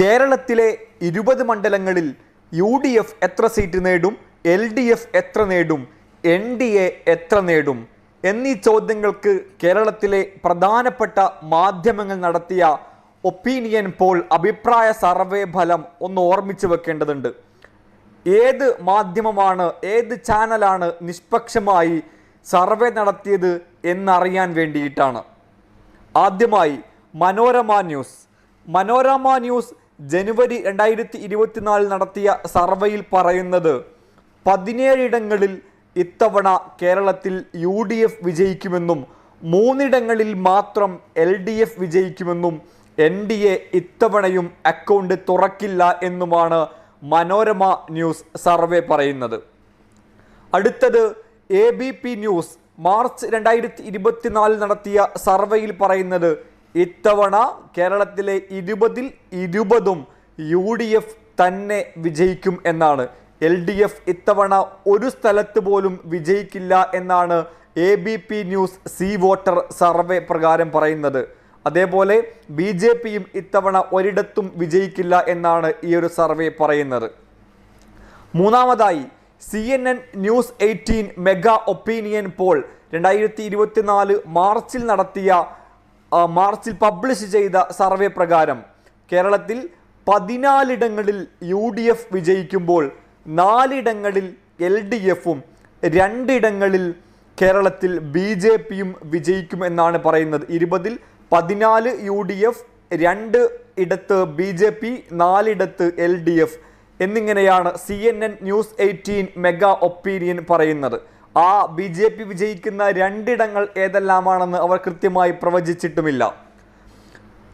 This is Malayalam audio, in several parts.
കേരളത്തിലെ ഇരുപത് മണ്ഡലങ്ങളിൽ യു ഡി എഫ് എത്ര സീറ്റ് നേടും? എൽ ഡി എഫ് എത്ര നേടും? എൻ ഡി എ എത്ര നേടും? എന്നീ ചോദ്യങ്ങൾക്ക് കേരളത്തിലെ പ്രധാനപ്പെട്ട മാധ്യമങ്ങൾ നടത്തിയ ഒപ്പീനിയൻ പോൾ അഭിപ്രായ സർവേ ഫലം ഒന്ന് ഓർമ്മിച്ചു വെക്കേണ്ടതുണ്ട്. ഏത് മാധ്യമമാണ് ഏത് ചാനലാണ് നിഷ്പക്ഷമായി സർവേ നടത്തിയത് എന്നറിയാൻ വേണ്ടിയിട്ടാണ്. ആദ്യമായി മനോരമ ന്യൂസ്. മനോരമ ന്യൂസ് ജനുവരി രണ്ടായിരത്തി ഇരുപത്തിനാലിൽ നടത്തിയ സർവേയിൽ പറയുന്നത് പതിനേഴിടങ്ങളിൽ ഇത്തവണ കേരളത്തിൽ യു ഡി എഫ് വിജയിക്കുമെന്നും മൂന്നിടങ്ങളിൽ മാത്രം എൽ ഡി എഫ് വിജയിക്കുമെന്നും എൻ ഡി എ ഇത്തവണയും അക്കൗണ്ട് തുറക്കില്ല എന്നുമാണ് മനോരമ ന്യൂസ് സർവേ പറയുന്നത്. അടുത്തത് A B P news. March രണ്ടായിരത്തി ഇരുപത്തിനാലിൽ നടത്തിയ സർവേയിൽ പറയുന്നത് ഇത്തവണ കേരളത്തിലെ ഇരുപതിൽ ഇരുപതും യു ഡി എഫ് തന്നെ വിജയിക്കും എന്നാണ്. എൽ ഡി എഫ് ഇത്തവണ ഒരു സ്ഥലത്ത് പോലും വിജയിക്കില്ല എന്നാണ് A B P news C voter survey പ്രകാരം പറയുന്നത്. അതേപോലെ ബി ജെ പിയും ഇത്തവണ ഒരിടത്തും വിജയിക്കില്ല എന്നാണ് ഈ ഒരു സർവേ പറയുന്നത്. മൂന്നാമതായി C N N news eighteen mega opinion poll രണ്ടായിരത്തി ഇരുപത്തിനാല് മാർച്ചിൽ നടത്തിയ മാർച്ചിൽ പബ്ലിഷ് ചെയ്ത സർവേ പ്രകാരം കേരളത്തിൽ പതിനാലിടങ്ങളിൽ യു ഡി എഫ് വിജയിക്കുമ്പോൾ നാലിടങ്ങളിൽ എൽ ഡി എഫും രണ്ടിടങ്ങളിൽ കേരളത്തിൽ ബി ജെ പിയും വിജയിക്കും എന്നാണ് പറയുന്നത്. ഇരുപതിൽ പതിനാല് യു ഡി എഫ് രണ്ട് ഇടത്ത് ബി ജെ പി നാലിടത്ത് എൽ ഡി എഫ് എന്നിങ്ങനെയാണ് C N N news eighteen mega opinion പറയുന്നത്. ആ ബി ജെ പി വിജയിക്കുന്ന രണ്ടിടങ്ങൾ ഏതെല്ലാമാണെന്ന് അവർ കൃത്യമായി പ്രവചിച്ചിട്ടുമില്ല.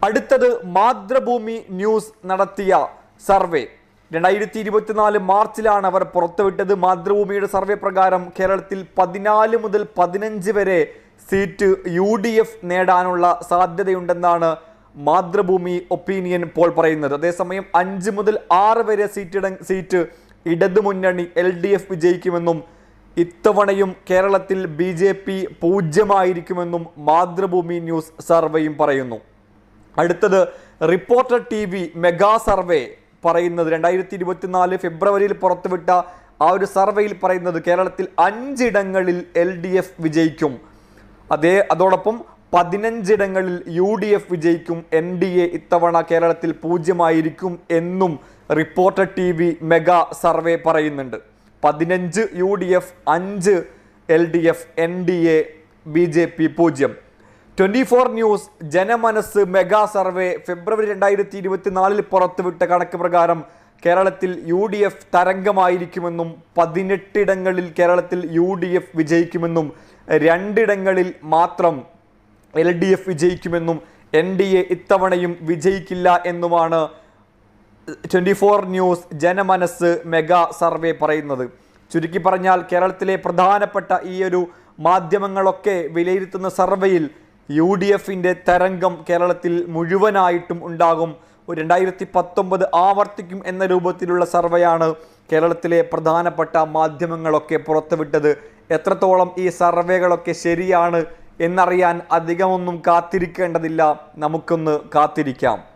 അടുത്തത് മാതൃഭൂമി ന്യൂസ് നടത്തിയ സർവേ. രണ്ടായിരത്തി ഇരുപത്തിനാല് മാർച്ചിലാണ് അവർ പുറത്തുവിട്ടത്. മാതൃഭൂമിയുടെ സർവേ പ്രകാരം കേരളത്തിൽ പതിനാല് മുതൽ പതിനഞ്ച് വരെ സീറ്റ് യു ഡി എഫ് നേടാനുള്ള സാധ്യതയുണ്ടെന്നാണ് മാതൃഭൂമി ഒപ്പീനിയൻ പോൾ പറയുന്നത്. അതേസമയം അഞ്ച് മുതൽ ആറ് വരെ സീറ്റ് സീറ്റ് ഇടതുമുന്നണി എൽ ഡി എഫ് വിജയിക്കുമെന്നും ഇത്തവണയും കേരളത്തിൽ ബി ജെ പി പൂജ്യമായിരിക്കുമെന്നും മാതൃഭൂമി ന്യൂസ് സർവേയും പറയുന്നു. അടുത്തത് reporter T V mega survey പറയുന്നത് രണ്ടായിരത്തി ഇരുപത്തിനാല് ഫെബ്രുവരിയിൽ പുറത്തുവിട്ട ആ ഒരു സർവേയിൽ പറയുന്നത് കേരളത്തിൽ അഞ്ചിടങ്ങളിൽ എൽ ഡി എഫ് വിജയിക്കും. അതേ അതോടൊപ്പം പതിനഞ്ചിടങ്ങളിൽ യു ഡി എഫ് വിജയിക്കും എൻ ഡി എ ഇത്തവണ കേരളത്തിൽ പൂജ്യമായിരിക്കും എന്നും reporter T V mega survey പറയുന്നുണ്ട്. പതിനഞ്ച് യു ഡി എഫ് അഞ്ച് L D F N D A B J P പൂജ്യം. Twenty four news Janamanas mega survey ഫെബ്രുവരി രണ്ടായിരത്തി ഇരുപത്തിനാലിൽ പുറത്തുവിട്ട കണക്ക് പ്രകാരം കേരളത്തിൽ യു ഡി എഫ് തരംഗമായിരിക്കുമെന്നും പതിനെട്ടിടങ്ങളിൽ കേരളത്തിൽ യു ഡി എഫ് വിജയിക്കുമെന്നും രണ്ടിടങ്ങളിൽ മാത്രം എൽ ഡി എഫ് വിജയിക്കുമെന്നും എൻ ഡി എ ഇത്തവണയും വിജയിക്കില്ല എന്നുമാണ് twenty four news Janamanas mega survey പറയുന്നത്. ചുരുക്കി പറഞ്ഞാൽ കേരളത്തിലെ പ്രധാനപ്പെട്ട ഈ ഒരു മാധ്യമങ്ങളൊക്കെ വിലയിരുത്തുന്ന സർവേയിൽ യു ഡി എഫിന്റെ തരംഗം കേരളത്തിൽ മുഴുവനായിട്ടും ഉണ്ടാകും. രണ്ടായിരത്തി പത്തൊമ്പത് ആവർത്തിക്കും എന്ന രൂപത്തിലുള്ള സർവേയാണ് കേരളത്തിലെ പ്രധാനപ്പെട്ട മാധ്യമങ്ങളൊക്കെ പുറത്തുവിട്ടത്. എത്രത്തോളം ഈ സർവേകളൊക്കെ ശരിയാണ് എന്നറിയാൻ അധികമൊന്നും കാത്തിരിക്കേണ്ടതില്ല. നമുക്കൊന്ന് കാത്തിരിക്കാം.